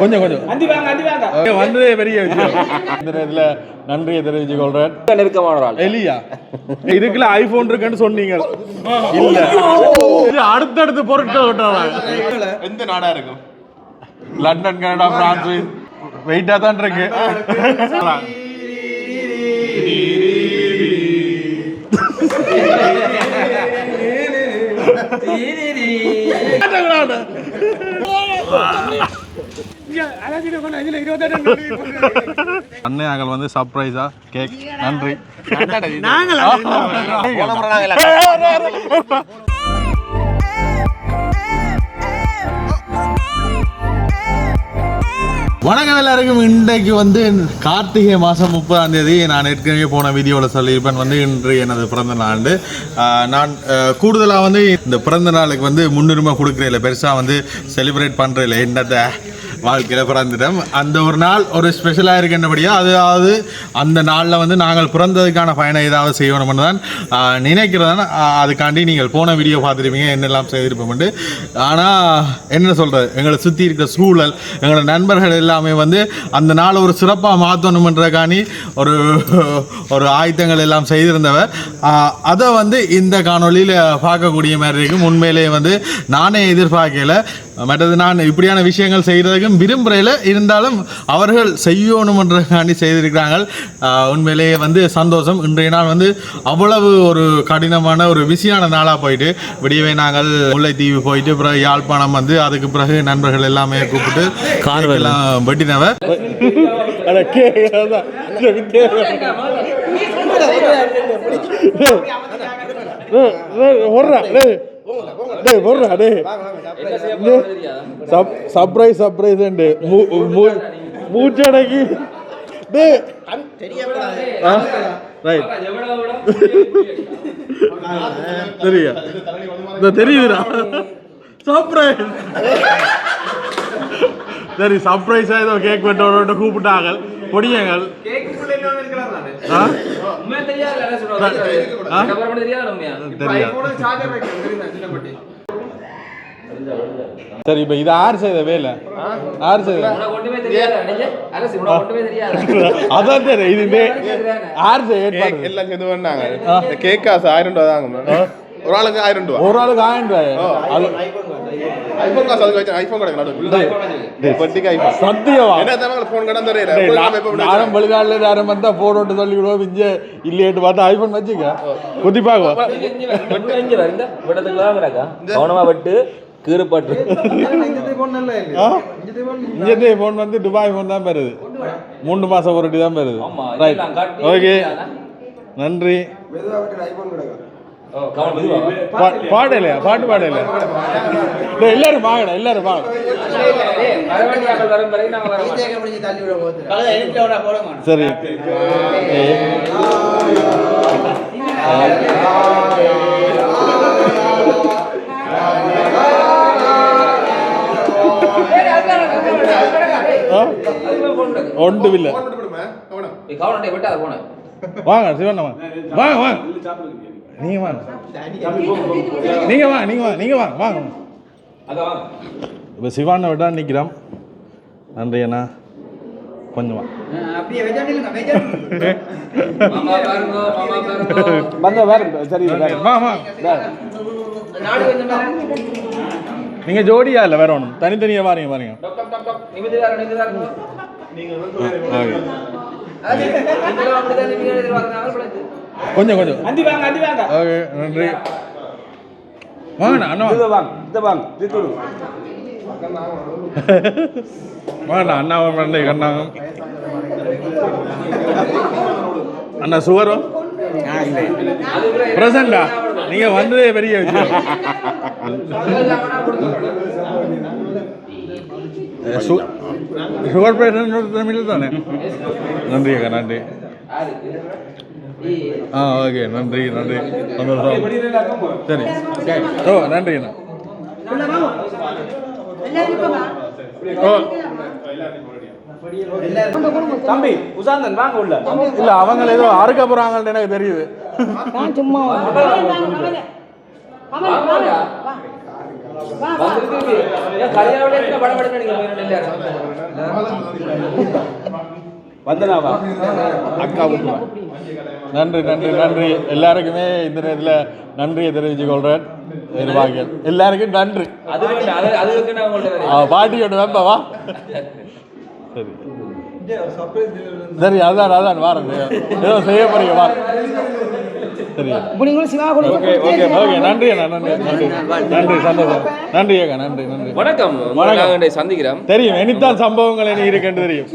கொஞ்சம் கொஞ்சம். வந்ததே பெரிய விஷயம். இந்த நேரத்தில் நன்றியை தெரிவிச்சு கொள்றேன் நெருக்கமான ஒரு ஆள் எலியா இதுக்குள்ள ஐபோன் இருக்குன்னு சொன்னீங்க. இல்ல. இது அடுத்தடுத்து பொருட்கள் விட்டுறாங்க எந்த நாடா இருக்கும்? லண்டன் கனடா பிரான்ஸ் வெயிட்டா தான் இருக்கு. அண்ணன் வந்து சர்ப்ரைஸா கேக் நன்றி போன வணக்கம் எல்லாருக்கும். இன்றைக்கு வந்து கார்த்திகை மாதம் முப்பதாம் தேதி. நான் ஏற்கனவே போன வீடியோவில் சொல்லியிருப்பேன் வந்து இன்று எனது பிறந்த நாண்டு நான் கூடுதலாக வந்து இந்த பிறந்த நாளுக்கு வந்து முன்னுரிமை கொடுக்குறதில்ல பெருசாக வந்து செலிப்ரேட் பண்ணுறதில்ல என்னத்தை? வாழ்க்கையில் பிறந்துட்டோம். அந்த ஒரு நாள் ஒரு ஸ்பெஷலாக இருக்கின்றபடியாக அதாவது அந்த நாளில் வந்து நாங்கள் பிறந்ததுக்கான பயணம் ஏதாவது செய்யணும்னு தான் ஆஹ் அதுக்காண்டி நீங்கள் போன வீடியோ பார்த்துருப்பீங்க. என்னெல்லாம் செய்திருப்போம்ட்டு ஆனால் என்ன சொல்கிறது எங்களை சுற்றி இருக்கிற சூழல் எங்களோட நண்பர்கள் எல்லாமே வந்து அந்த நாள் ஒரு சிறப்பாக மாற்றணுமன்றக்காண்டி ஒரு ஒரு ஆயத்தங்கள் எல்லாம் செய்திருந்தவர். அதை வந்து இந்த காணொளியில் பார்க்கக்கூடிய மாதிரி இருக்கும். உண்மையிலேயே வந்து நானே எதிர்பார்க்கல. மற்றது நான் இப்படியான விஷயங்கள் செய்கிறதுக்கும் விரும்புறையில் இருந்தாலும் அவர்கள் செய்யணுமன்றக்காண்டி செய்திருக்கிறாங்க உண்மையிலேயே வந்து சந்தோஷம். இன்றைய நாள் வந்து அவ்வளவு ஒரு கடினமான ஒரு பிஸியான நாளாக போயிட்டு விடியவே நாங்கள் முல்லைத்தீவு போயிட்டு பிறகு யாழ்ப்பாணம் வந்து அதுக்கு பிறகு நண்பர்கள் எல்லாமே கூப்பிட்டு எல்லாம் வெட்டினவ சர்ப்ரைஸ் சர்ப்ரைஸ் மூச்சடக்கி. ரைட் சரியா இந்த தெரியுதுடா. சர்ப்ரைஸ் சரி சர்ப்ரைஸா ஏதோ கேக் வெட்டோட கூப்பிட்டாங்க. பொடியங்கள். சரி இப்ப இது யார் செய்த வேலை. யார் செய்த அதான் தெரியும் இது யார் செய்ய? எல்லாம் சேர்ந்து பண்ணாங்க. கேக் காசு ஆயிரம் ரூபா தாங்க. ஒரு ஆளுக்கு ஆயிரம் ரூபா ஒரு ஆளுக்கு ஆயிரம் ரூபாய்? நடுவில். ஐபோன் சத்தியமா? என்ன தவிர போன் கடன் டேய், தெரியல நான் நானும் வெளிநாட்டுல யாரும் வந்தா போன் விட்டு சொல்லி விடுவோம் இங்க இல்லையேட்டு பார்த்தா ஐபோன் வச்சுக்க. குத்தி பாக்குவோம் கவனமா விட்டு கீறுபட்டு. இங்கே ஃபோன் வந்து துபாய் ஃபோன் தான் பெறுது. மூணு மாசம் ஒரு தான் பெறுது. Right okay. நன்றி. பாடலையா? பாட்டு பாடலையா? டேய், எல்லாரும் வாங்கடா எல்லாரும் வாங்க. சரி. ஏய். ஆ? அதுக்குள்ள phone இருக்கு. ஒன்றும் இல்லை கவனம் ஏய், கவனம் டேய், விட்டாத phone. வாங்க சிவண்ணா வாங்க வாங்க. வாங்க நீங்க வாங்க. நீங்க வாங்க நீங்க வாங்க நீங்க வாங்க வாங்க. இப்போ சிவானை விட நிற்கிறோம் நன்றி அண்ணா. கொஞ்சம். வந்த வேற சரி வா வா. நாடு கொஞ்சம் பாருங்க. நீங்க ஜோடியா இல்லை வேற ஒன்றும் தனித்தனியாக வாரீங்க பாருங்க டப், கொஞ்சம் கொஞ்சம். அந்தி வாங்க அந்தி வாங்க. ஓகே நன்றி. வாங்கண்ணா அண்ணா. வாங்க. வாங்க இந்த வாங்க இது வாங்கண்ணா அண்ணா நன்றி கண்ணாங்க அண்ணா சுகரும்? பிரசண்டா நீங்க வந்ததே பெரிய விஷயம். சுகர் பேஷண்ட் தமிழ் தானே? நன்றி அக்கா நன்றி. ஆ ஓகே நன்றி நன்றி. சந்தோஷம் சரி. ஓ நன்றி அண்ணா. ஓ. தம்பி உசாந்தன் வாங்க உள்ள. இல்ல அவங்க ஏதோ அறுக்க போறாங்கன்னு எனக்கு தெரியுது. நான் சும்மா? வந்தனாவா அக்கா விட்டுவா நன்றி நன்றி நன்றி. எல்லாருக்குமே இந்த நேரத்தில் நன்றியை தெரிவிச்சு கொள்றேன் நிர்வாகிகள். எல்லாருக்கும் நன்றி. அது பாட்டியோட வேம்பவா சரி. சரி அதான் அதான். வாரேன். ஏதோ செய்ய போறீங்க வாரேன். சரி ஓகே ஓகே ஓகே நன்றி நன்றி நன்றி. நன்றி சந்தோஷம். நன்றி அக்கா நன்றி நன்றி. வணக்கம். வணக்கம். சந்திக்கிறோம். தெரியும் இனித்தான் சம்பவங்கள் இனி இருக்குன்னு தெரியும்.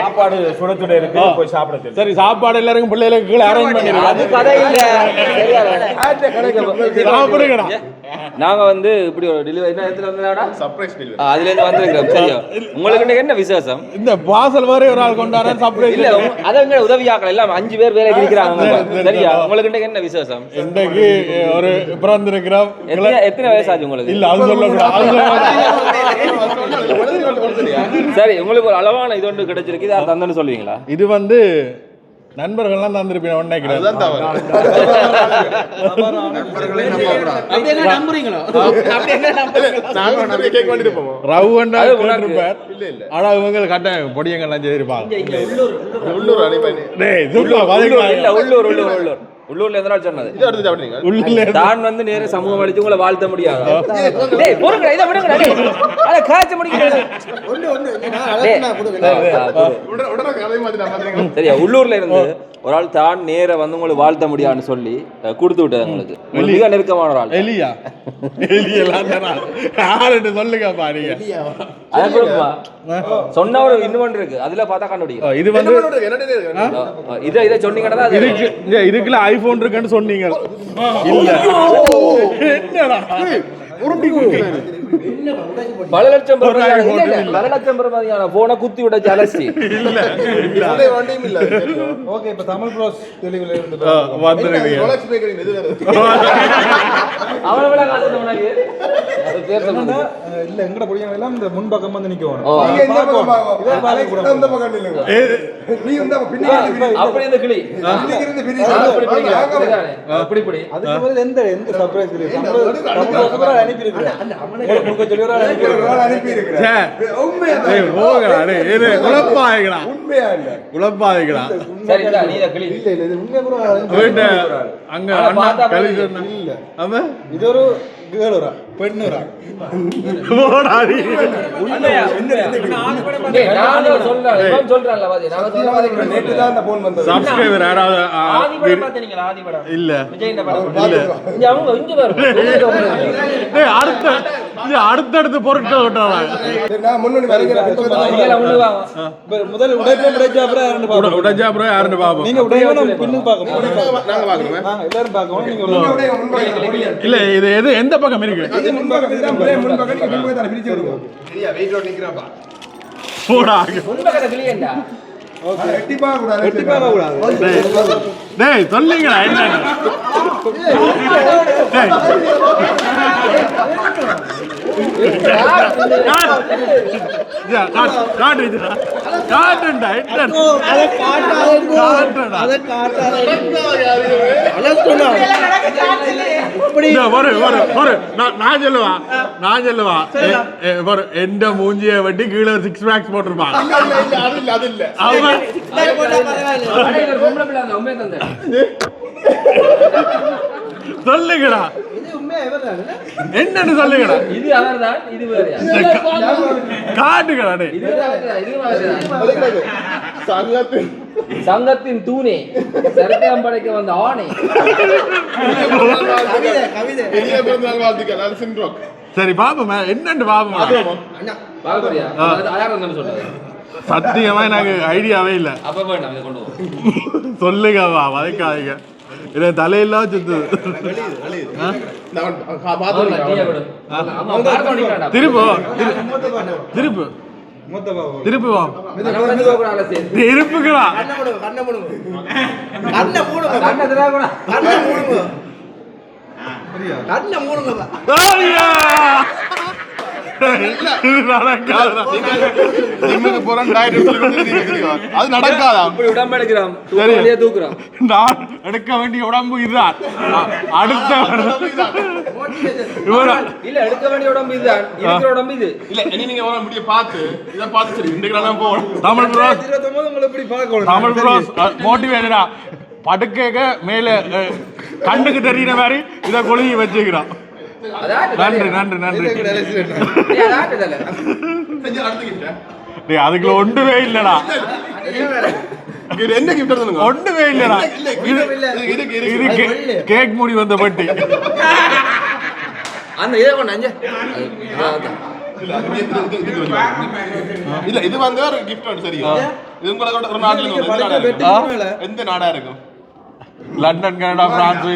சாப்பாடு சுட சுட இருக்கு. போய் சாப்பிட சொல்லு. சரி சாப்பாடு எல்லாருக்கும் பிள்ளைகளுக்கு கீழே அரேஞ்ச் பண்ணிருக்கோம் கதை இல்ல. சாப்பிடுங்கடா. நாங்க வந்து இப்படி ஒரு டெலிவரி என்ன இடத்துல வந்தா சர்ப்ரைஸ் டெலிவரி அதுல இருந்து வந்திருக்கிறோம் சரியா? உங்களுக்கு என்ன விசேஷம்? இந்த வாசல் வரை ஒரு ஆள் கொண்டாட சர்ப்ரைஸ் இல்ல உங்க- அதை எங்க உதவியாக்கள் எல்லாம் அஞ்சு பேர் வேலைக்கு இருக்கிறாங்க. சரியா? உங்களுக்கு என்ன விசேஷம்? இன்றைக்கு ஒரு பிறந்திருக்கிறோம். எத்தனை எத்தனை வயசாச்சு உங்களுக்கு? இல்ல அது சொல்லக்கூடாது. சரி உங்களுக்கு ஒரு அளவான இது ஒன்று கிடைச்சிருக்கு. யார் தந்தன்னு சொல்லுவீங்களா? இது வந்து நண்பர்கள்லாம். கேட்டிருப்பார் இல்ல இல்ல. ஆனா இவங்க கட்டாயம் பொடியங்கள்லாம் செய்திருப்பாங்க. உள்ளூர்ல நாள் சொன்னது. தான் வந்து நேர சமூகம் அடிச்சு உங்களை வாழ்த்த முடியாது. சரியா உள்ளூர்ல இருந்து ஒரு ஆள் தான் நேர வந்து உங்களை வாழ்த்த முடியாதுன்னு சொல்லி கொடுத்து விட்டது உங்களுக்கு. உங்களுக்கு மிக நெருக்கமான ஒரு ஆள். எலியா? எலியெல்லாம் சொல்லுங்க பாருங்க சொன்ன ஒரு இன்னொன்று இருக்கு. அதுல பார்த்தா கண்டுபிடிக்கும் இது வந்து இதை? இதை சொன்னீங்கன்னா இதுக்குள்ள ஐபோன் இருக்குன்னு சொன்னீங்க. இல்ல. என்னடா? பல லட்சம் பல லட்சம் பெறுமதியான போனை குத்தி விட அலசி இல்ல இல்ல. அதே வண்டியும் இல்ல. ஓகே இப்ப தமிழ் ப்ளஸ் தெளிவுல இருந்து விட காசு உனக்கு இல்ல எங்கட பொடியங்க எல்லாம் இந்த முன்பக்கம் வந்து நிக்கணும். நீ பக்கம் பின்னாடி. அப்படி இந்த கிளி. இருந்து அதுக்கு பதில் எந்த சர்ப்ரைஸ் அனுப்பி இருக்கிறேன் அனுப்பி இருக்கிறேன். உண்மையா? உண்மையா? இல்ல? குழப்பாதீங்கடா சரி நீ கிளி. இல்ல இது உண்மையா கூட அங்க சொன்னா இது ஒரு சப்ஸ்கிரைபர் யாராவது இல்ல அடுத்த இது அடுத்தடுத்து பொருட்கள் முதல்ல உடைப்பே உடைச்சா அப்புறம் யாருன்னு பார்ப்போம். உடஞ்சா அப்புறம் யாருன்னு பாப்போம் நீங்க உடையவே நம்ம பின்னு நாங்க வாங்குறோமே. ஆ, எல்லாரும் முடியாது. இல்ல இது எது எந்த பக்கம் இருக்கு. போடா. எட்டி பார்க்க கூடாது. வெட்டி பார்க்க கூடாது. டேய் சொல்லுங்கடா என்ன டேய். யா, காட்டு, காட்டு இதுடா. காட்டுண்டா, என்னடா? காட்டுடா. இந்த வரு, வரு, வரு. நான் நான் சொல்லுவா நான் சொல்லுவா. எ- எ- வரு, எந்த மூஞ்சிய வெட்டி கீழே சிக்ஸ் பேக்ஸ் சொல்லுங்கடா என்னன்னு சொல்லுங்கடா இது அவர்தான் இது வேறயா? காட்டுங்கடா சங்கத்தில் சங்கத்தின் தூணே சரித்திரம் படைக்க வந்த ஆணை. சரி பாப்போமே என்னன்னு பாப்போம் பாக்கறியா சத்தியமா எனக்கு ஐடியாவே இல்ல. அப்ப வேண்டாம் இதை கொண்டு போ சொல்லுங்க வா வதைக்காதீங்க. இது தலையெல்லாம் மாட்டேங்கிறான்டா. திருப்பு. திரு- திருப்பு. திருப்பி வா. திருப்புக்கிறா கண்ணை திறக்கக்கூடாது. ஜிம்முக்கு போறேன் டயட் எடுத்துக்கிட்டு அது நடக்காதா இப்படி உடம்பு எடுக்கிறோம் தூக்கியே தூக்குறோம். நான் எடுக்க வேண்டிய உடம்பு இதுதான். அடுத்த இல்ல எடுக்க வேண்டிய உடம்பு இதுதான். இருக்கிற உடம்பு இது. இல்ல இனி நீங்க ஒரு முடிய பார்த்து இதை பார்த்து சரி இன்றைக்கு நான் தமிழ் இருபத்தொன்பது உங்களை இப்படி பார்க்கணும் தமிழ் ப்ரோஸ் மோட்டிவேட்டடா படுக்கைக மேல கண்ணுக்கு தெரியுற மாதிரி இதை கொழுகி வச்சுக்கிறான் நன்றி நன்றி நன்றி. டேய் அதுக்குள்ள ஒன்றுமே இல்லடா. இது என்ன கிஃப்ட் எடுத்துங்க ஒன்றுமே இல்லடா. இல்ல இது கேக் மூடி வந்த பட்டி. அந்த இதை கொண்டு அஞ்சு. அதான் இல்ல, இது- வந்து ஒரு கிஃப்ட் சரியா? இது உங்களுக்கு ஒரு நாட்டுல எந்த நாடா இருக்கும்? லண்டன் கனடா பிரான்ஸ்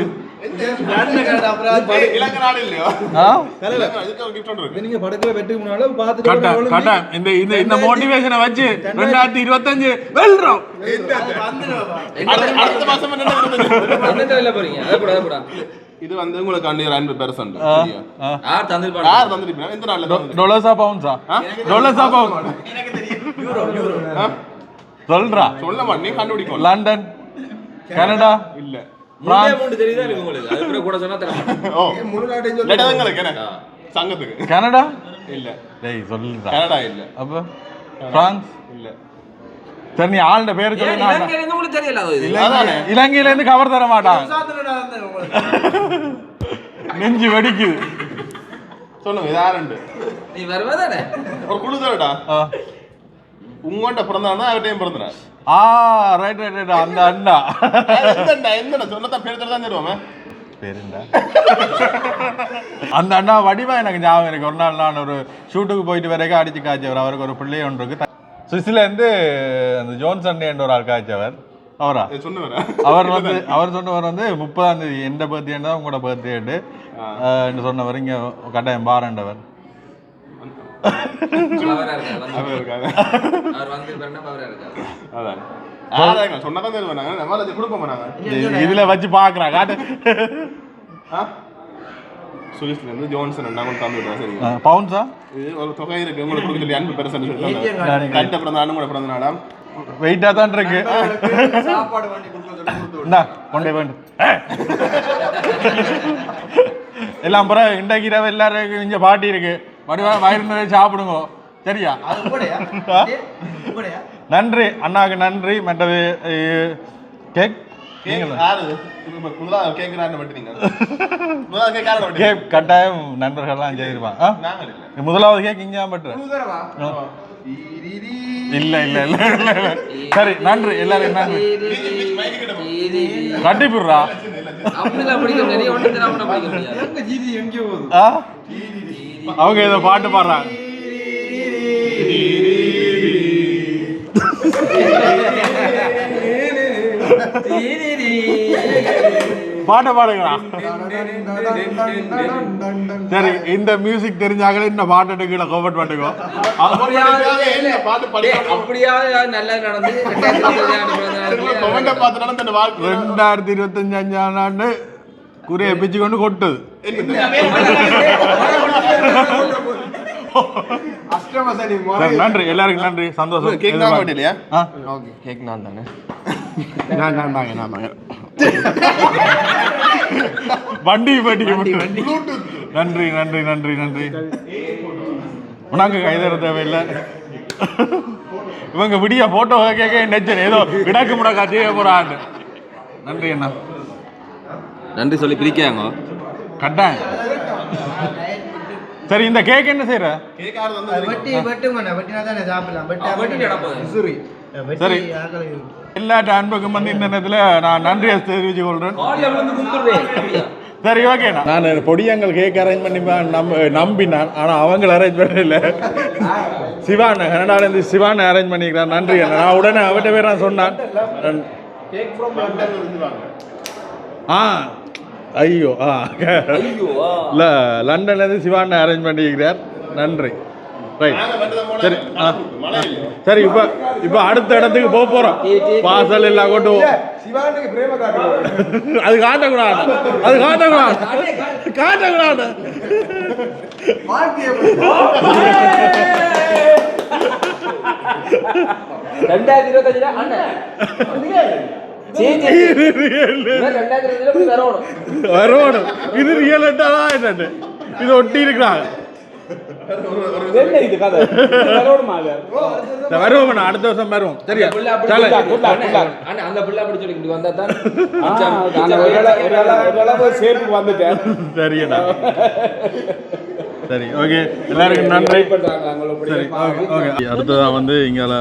இந்த இந்த இந்த மோட்டிவேஷனை வச்சு ரெண்டாயிரத்தி இருபத்தஞ்சு வெல்றோம். அடுத்த- மாசம் போறீங்க? இது வந்து உங்களுக்கு அண்டி அன்பு பெருசன் யார் தந்திருப்பாங்க யார் தந்துருப்பீங்க எந்த நாள்ல? டொலர்ஸா பவுன்ஸா டொலர்ஸா பவுன் ஆ? சொல்றா. சொல்ல மாட்டேன் கண்டுபிடிக்கும் லண்டன் கனடா. இல்ல. கனடா? இல்ல. டேய் சொல்லுடா. கனடா இல்ல. அப்ப? பிரான்ஸ்? இல்ல. சரி நீ ஆளுட பேர் சொல்லு இலங்கையில இருந்து கவர் தர மாட்டான். நெஞ்சு வெடிக்குது. சொல்லுங்க இது யாருண்டு நீ வருவதானே ஒரு குழு தரடா. உங்கள்கிட்ட பிறந்தானா அவர்கிட்டயும் பிறந்தார் ஆ ரைட் ரைட் ரைட் அந்த அண்ணா. எந்தண்டா எந்தடா சொன்னதான் பேர் தான் தருவாங்க பேருண்டா. அந்த அண்ணா வடிவா எனக்கு ஞாபகம் இருக்கு. ஒரு நாள் நான் ஒரு ஷூட்டுக்கு போயிட்டு வரைக்கும் அடிச்சு காய்ச்சவர். அவருக்கு ஒரு பிள்ளை ஒன்று இருக்கு. சுவிஸ்ல இருந்து அந்த ஜோன்சன் என்ற ஒரு ஆள் காய்ச்சவர். அவரா? அவர் வந்து அவர் சொன்னவர் வந்து முப்பதாம் தேதி எந்த பர்த்டே தான் உங்களோட பர்த்டே என்று சொன்னவர். இங்க கட்டாயம் பாரண்டவர் நாங்க. இதுல வச்சு பாக்குறேன் காட்டு. சுவிஸ்ல இருந்து ஜோன்சன் கொண்டு தந்து விடுறேன் சரிங்க பவுன்ஸா? இது ஒரு தொகை இருக்கு உங்களுக்கு கொடுக்க சொல்லி அன்பு பெருசன் சொல்லி கட்ட. பிறந்த அண்ணன் கூட பிறந்த நாளா? வெயிட்டா தான் இருக்கு. சாப்பாடு வாங்கி கொடுக்க சொல்லி கொடுத்து இந்தா கொண்டே வேண்டும் எல்லாம் இன்றைக்கு இரவு எல்லாரும் இங்க பாட்டி இருக்கு. வடிவா வயிறு நிறைய சாப்பிடுங்க. சரியா? நன்றி. அண்ணாவுக்கு நன்றி. மற்றது கேக்? கட்டாயம் நண்பர்கள்லாம் செய்திருப்பான் ஆ? நாங்க இல்ல. முதலாவது கேக் இங்கே பட்டு இல்ல இல்ல இல்ல இல்ல இல்ல. சரி நன்றி. எல்லாரும் நன்றி. கட்டிப்புடுறா அப்படிலாம் பிடிக்க முடியாது. ஒன்று எங்கேயோ? அவங்க ஏதோ பாட்டு பாடுறாங்க. பாட்டை பாடுங்களா சரி இந்த மியூசிக் தெரிஞ்சாங்களே இந்த பாட்டு கீழே கோபட் பாட்டுக்கோ ரெண்டாயிரத்தி இருபத்தஞ்சு அஞ்சாம் ஆண்டு குறைய பிச்சு கொண்டு கொட்டுது. நன்றி. எல்லாருக்கும் நன்றி. சந்தோஷம். கேக் நான் இல்லையா? கேக் நான் தானே. நான் நான் வாங்க நான் வாங்க வண்டி வண்டி நன்றி நன்றி நன்றி நன்றி. உனக்கு கைதற தேவையில்லை. இவங்க விடிய போட்டோ கேட்க நெச்சன் ஏதோ விடாக்கு முடக்கா செய்ய போறான்னு. நன்றி அண்ணா. நன்றி சொல்லி பிரிக்காங்க. கட்டாயம். சரி இந்த கேக் என்ன செய்யற கேக் யாரு தந்தது வெட்டி வெட்டுங்கண்ணா வெட்டினா தானே சாப்பிடலாம். வெட்டி நடப்போது சரி. எல்லா அன்புக்கும் வந்து இந்த நேரத்தில் நான் நன்றியை தெரிவிச்சு கொள்றேன் சரி ஓகேண்ணா நான் பொடியங்கள் கேக் அரேஞ்ச் பண்ணி நம்ப நம்பினான். ஆனால் அவங்கள அரேஞ்ச் பண்ணல. சிவான் கனடாலேருந்து சிவான் அரேஞ்ச் பண்ணிக்கிறான் நன்றி நான் உடனே அவட்ட பேர் நான் சொன்னான். ஆ ஐயோ ஆ. ஐயோ இல்லை லண்டன்லேருந்து சிவான் அரேஞ்ச் பண்ணிக்கிறார் நன்றி. ரைட் சரி ஆ. சரி இப்ப இப்ப அடுத்த இடத்துக்கு போக போறோம். வாசல் எல்லாம் கொண்டு அது காட்டக்கூடாது. அது காட்டக்கூடாது. காட்டக்கூடாது. ரெண்டாயிரத்தி இருபத்தஞ்சுல அண்ணன். வரணும். இது ரியல் தான் என்னன்னு இது ஒட்டி இருக்கிறாங்க. என்ன இது கதை வரணுமா அது வருவோம் அடுத்த வருஷம் வருவோம். சரியா? புள்ள அப்படி. சொல்லி- அந்த வந்தா தான் வந்துட்டேன். சரியண்ணா. சரி ஓகே எல்லாருக்கும் நன்றி. சரி ஓகே ஓகே அடுத்ததா வந்து இங்கால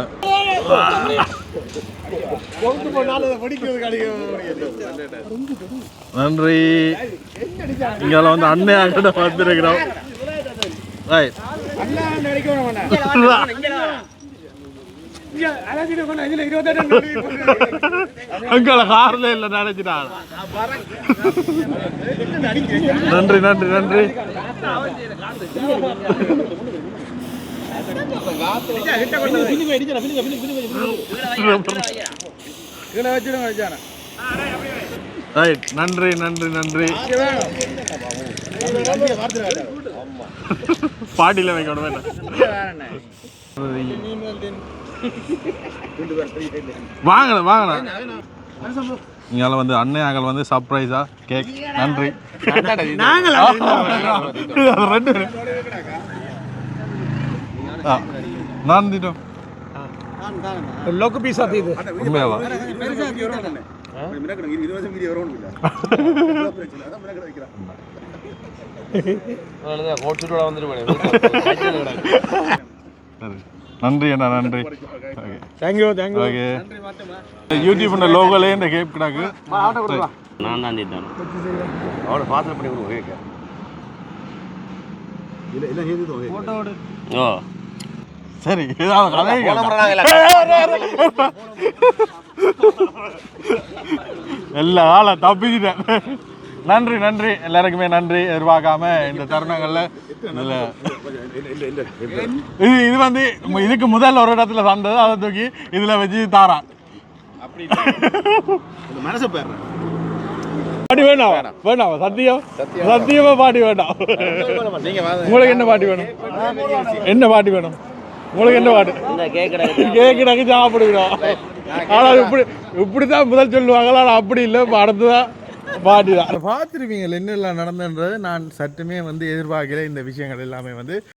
நன்றி. இங்கால வந்து அண்ணன் அங்கிட்ட பார்த்துருக்கிறோம். ரைட் அங்கால கார்ல இல்ல நினைச்சிட்டாங்க நன்றி நன்றி நன்றி. ரைட் நன்றி நன்றி நன்றி. பாட்டில வைக்கணும் வேண்டாம். வாங்கண்ணா வாங்கண்ணா. இங்கால வந்து அன்னையாங்கள் வந்து சர்ப்ரைஸா கேக் நன்றி. நாங்கள் ரெண்டு நான் திட்டம் லோக்கு பீஸ் இது. உண்மையாவா? நன்றி அண்ணா நன்றி. Thank you thank you okay YouTube லோகோலே இந்த கேப் கிடாக்கு. நான் தான் தீர்த்தேன். அவனை பாத்திரம் பண்ணி கேட்க ஓ. சரி. எல்லா ஆளை தப்பிச்சிட்டேன் நன்றி நன்றி. எல்லாருக்குமே நன்றி. எதிர்பார்க்காம இந்த தருணங்கள்ல இது இது வந்து இதுக்கு முதல்ல ஒரு இடத்துல சந்தது அதை தூக்கி இதுல வச்சு தாரான். பாட்டி வேண்டாம் வேண்டாம் சத்தியம். சத்தியமா. பாட்டி வேண்டாம் உங்களுக்கு என்ன பாட்டி வேணும்? என்ன பாட்டி வேணும்? உங்களுக்கு என்ன பாட்டு கேக்குறாங்க சாப்பிடுகிறோம் ஆனா இப்படி இப்படிதான் முதல் சொல்லுவாங்களா? ஆனா அப்படி இல்லை. இப்போ அடுத்ததான் பாட்டி தான் பார்த்துருப்பீங்க என்னெல்லாம் நடந்தன்றது நான் சட்டுமே வந்து எதிர்பார்க்கல இந்த விஷயங்கள் எல்லாமே வந்து.